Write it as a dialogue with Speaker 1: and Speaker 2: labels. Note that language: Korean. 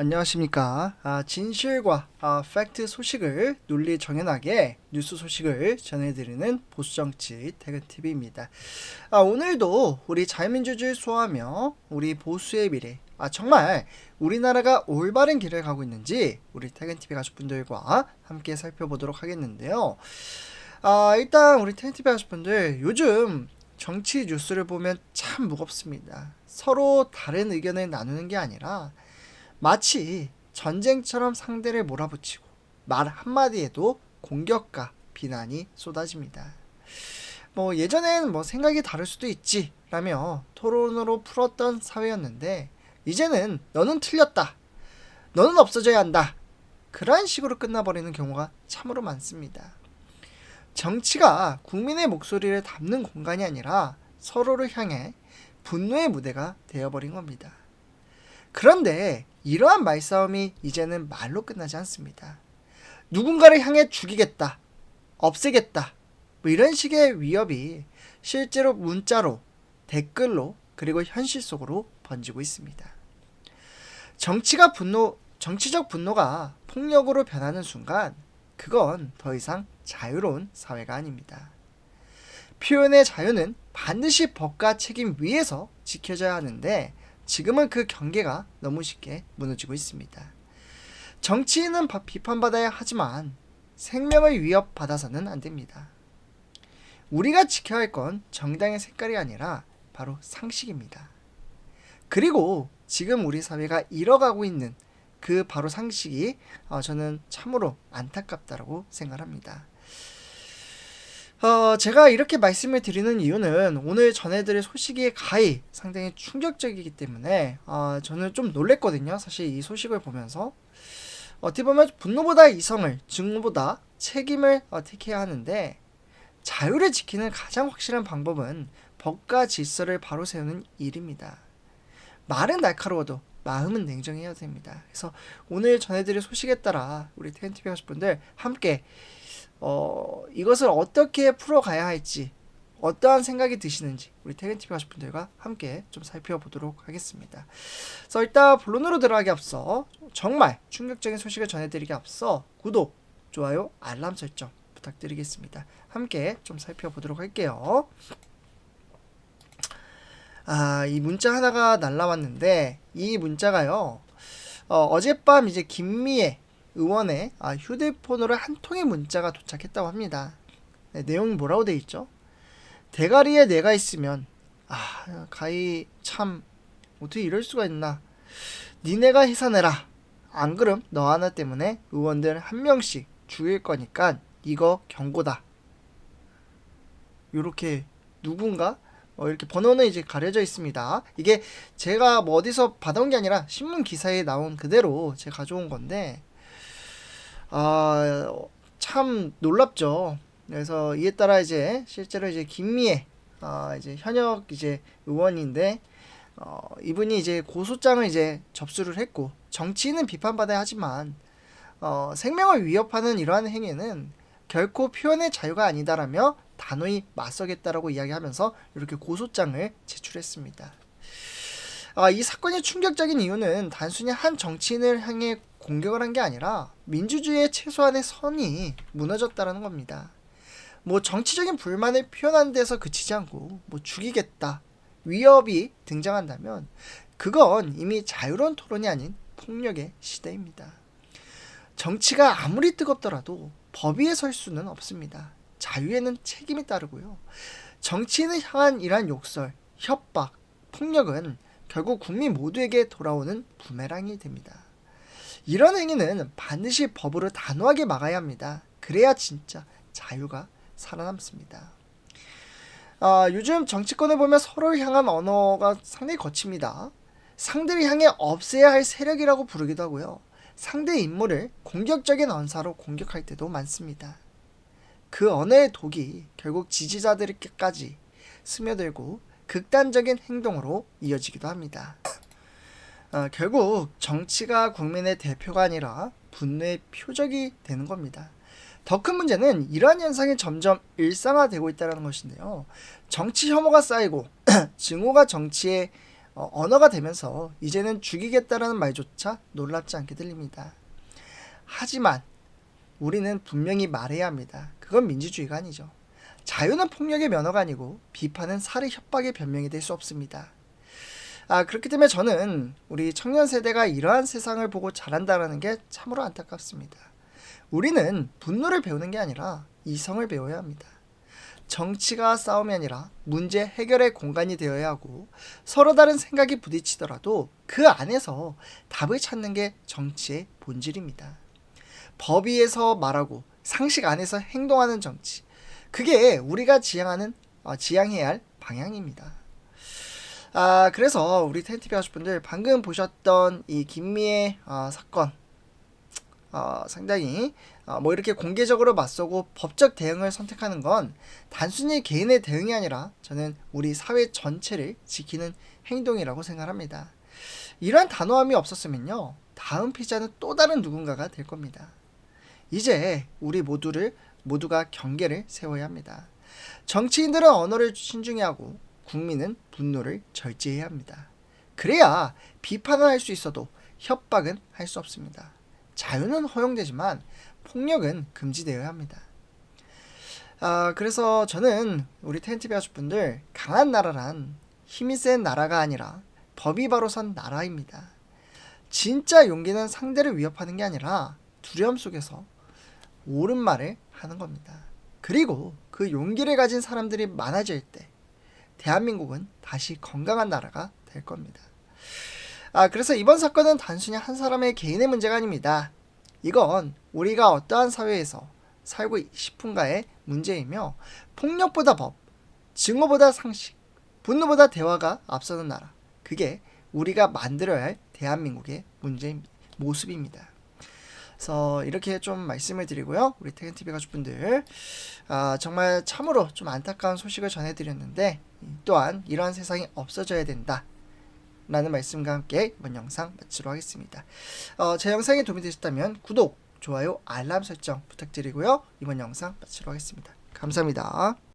Speaker 1: 안녕하십니까. 아, 진실과 아, 팩트 소식을 논리 정연하게 뉴스 소식을 전해드리는 보수정치 퇴근TV입니다. 아, 오늘도 우리 자유민주주의 소화하며 우리 보수의 미래, 아, 정말 우리나라가 올바른 길을 가고 있는지 우리 퇴근TV 가족분들과 함께 살펴보도록 하겠는데요. 아, 일단 우리 퇴근TV 가족분들 요즘 정치 뉴스를 보면 참 무겁습니다. 서로 다른 의견을 나누는 게 아니라 마치 전쟁처럼 상대를 몰아붙이고 말 한마디에도 공격과 비난이 쏟아집니다. 뭐 예전엔 뭐 생각이 다를 수도 있지 라며 토론으로 풀었던 사회였는데 이제는 너는 틀렸다. 너는 없어져야 한다. 그러한 식으로 끝나버리는 경우가 참으로 많습니다. 정치가 국민의 목소리를 담는 공간이 아니라 서로를 향해 분노의 무대가 되어버린 겁니다. 그런데 이러한 말싸움이 이제는 말로 끝나지 않습니다. 누군가를 향해 죽이겠다, 없애겠다, 뭐 이런 식의 위협이 실제로 문자로, 댓글로, 그리고 현실 속으로 번지고 있습니다. 정치가 분노, 정치적 분노가 폭력으로 변하는 순간, 그건 더 이상 자유로운 사회가 아닙니다. 표현의 자유는 반드시 법과 책임 위에서 지켜져야 하는데, 지금은 그 경계가 너무 쉽게 무너지고 있습니다. 정치인은 비판받아야 하지만 생명을 위협받아서는 안 됩니다. 우리가 지켜야 할 건 정당의 색깔이 아니라 바로 상식입니다. 그리고 지금 우리 사회가 잃어가고 있는 그 바로 상식이 어, 저는 참으로 안타깝다고 생각합니다. 어, 제가 이렇게 말씀을 드리는 이유는 오늘 전해드릴 소식이 가히 상당히 충격적이기 때문에 어, 저는 좀 놀랬거든요. 사실 이 소식을 보면서 어떻게 보면 분노보다 이성을, 증오보다 책임을 어, 택해야 하는데 자유를 지키는 가장 확실한 방법은 법과 질서를 바로 세우는 일입니다. 말은 날카로워도 마음은 냉정해야 됩니다. 그래서 오늘 전해드릴 소식에 따라 우리 TNTV 하실 분들 함께 어, 이것을 어떻게 풀어가야 할지 어떠한 생각이 드시는지 우리 태근TV 하실 분들과 함께 좀 살펴보도록 하겠습니다. 그래서 일단 본론으로 들어가기 앞서 정말 충격적인 소식을 전해드리기 앞서 구독, 좋아요, 알람 설정 부탁드리겠습니다. 함께 좀 살펴보도록 할게요. 아, 이 문자 하나가 날라왔는데 이 문자가요. 어, 어젯밤 이제 김미애 의원의 아, 휴대폰으로 한 통의 문자가 도착했다고 합니다. 네, 내용이 뭐라고 돼 있죠? 대가리에 내가 있으면 아 가히 참 어떻게 이럴 수가 있나 니네가 해산해라 안 그럼 너 하나 때문에 의원들 한 명씩 죽일 거니까 이거 경고다 요렇게 누군가 어, 이렇게 번호는 이제 가려져 있습니다. 이게 제가 뭐 어디서 받아온 게 아니라 신문 기사에 나온 그대로 제가 가져온 건데 아, 참 놀랍죠. 그래서 이에 따라 이제 실제로 이제 김미애 아, 이제 현역 이제 의원인데 어, 이분이 이제 고소장을 이제 접수를 했고 정치인은 비판받아야 하지만 어, 생명을 위협하는 이러한 행위는 결코 표현의 자유가 아니다라며 단호히 맞서겠다라고 이야기하면서 이렇게 고소장을 제출했습니다. 아, 이 사건이 충격적인 이유는 단순히 한 정치인을 향해 공격을 한 게 아니라 민주주의의 최소한의 선이 무너졌다라는 겁니다. 뭐 정치적인 불만을 표현하는 데서 그치지 않고 뭐 죽이겠다 위협이 등장한다면 그건 이미 자유로운 토론이 아닌 폭력의 시대입니다. 정치가 아무리 뜨겁더라도 법 위에 설 수는 없습니다. 자유에는 책임이 따르고요. 정치인을 향한 이러한 욕설, 협박, 폭력은 결국 국민 모두에게 돌아오는 부메랑이 됩니다. 이런 행위는 반드시 법으로 단호하게 막아야 합니다. 그래야 진짜 자유가 살아남습니다. 아, 요즘 정치권을 보면 서로를 향한 언어가 상당히 거칩니다. 상대를 향해 없애야 할 세력이라고 부르기도 하고요. 상대 인물을 공격적인 언사로 공격할 때도 많습니다. 그 언어의 독이 결국 지지자들에게까지 스며들고 극단적인 행동으로 이어지기도 합니다. 어, 결국 정치가 국민의 대표가 아니라 분노의 표적이 되는 겁니다. 더 큰 문제는 이러한 현상이 점점 일상화되고 있다는 것인데요. 정치 혐오가 쌓이고 증오가 정치에 어, 언어가 되면서 이제는 죽이겠다라는 말조차 놀랍지 않게 들립니다. 하지만 우리는 분명히 말해야 합니다. 그건 민주주의가 아니죠. 자유는 폭력의 면허가 아니고 비판은 살해 협박의 변명이 될 수 없습니다. 아, 그렇기 때문에 저는 우리 청년 세대가 이러한 세상을 보고 자란다라는 게 참으로 안타깝습니다. 우리는 분노를 배우는 게 아니라 이성을 배워야 합니다. 정치가 싸움이 아니라 문제 해결의 공간이 되어야 하고 서로 다른 생각이 부딪히더라도 그 안에서 답을 찾는 게 정치의 본질입니다. 법 위에서 말하고 상식 안에서 행동하는 정치. 그게 우리가 지향하는 어, 지향해야 할 방향입니다. 아 그래서 우리 텐티비 가족분들 방금 보셨던 이 김미애 어, 사건 어, 상당히 어, 뭐 이렇게 공개적으로 맞서고 법적 대응을 선택하는 건 단순히 개인의 대응이 아니라 저는 우리 사회 전체를 지키는 행동이라고 생각합니다. 이러한 단호함이 없었으면요 다음 피자는 또 다른 누군가가 될 겁니다. 이제 우리 모두를 모두가 경계를 세워야 합니다. 정치인들은 언어를 신중히 하고 국민은 분노를 절제해야 합니다. 그래야 비판은 할 수 있어도 협박은 할 수 없습니다. 자유는 허용되지만 폭력은 금지되어야 합니다. 아, 그래서 저는 우리 텐티비 가족분들 강한 나라란 힘이 센 나라가 아니라 법이 바로 선 나라입니다. 진짜 용기는 상대를 위협하는 게 아니라 두려움 속에서 옳은 말을 하는 겁니다. 그리고 그 용기를 가진 사람들이 많아질 때 대한민국은 다시 건강한 나라가 될 겁니다. 아, 그래서 이번 사건은 단순히 한 사람의 개인의 문제가 아닙니다. 이건 우리가 어떠한 사회에서 살고 싶은가의 문제이며 폭력보다 법, 증오보다 상식, 분노보다 대화가 앞서는 나라. 그게 우리가 만들어야 할 대한민국의 문제 모습입니다. 그래서 이렇게 좀 말씀을 드리고요. 우리 태근TV 가족분들 아, 정말 참으로 좀 안타까운 소식을 전해드렸는데 또한 이러한 세상이 없어져야 된다. 라는 말씀과 함께 이번 영상 마치도록 하겠습니다. 어, 제 영상이 도움이 되셨다면 구독, 좋아요, 알람 설정 부탁드리고요. 이번 영상 마치도록 하겠습니다. 감사합니다.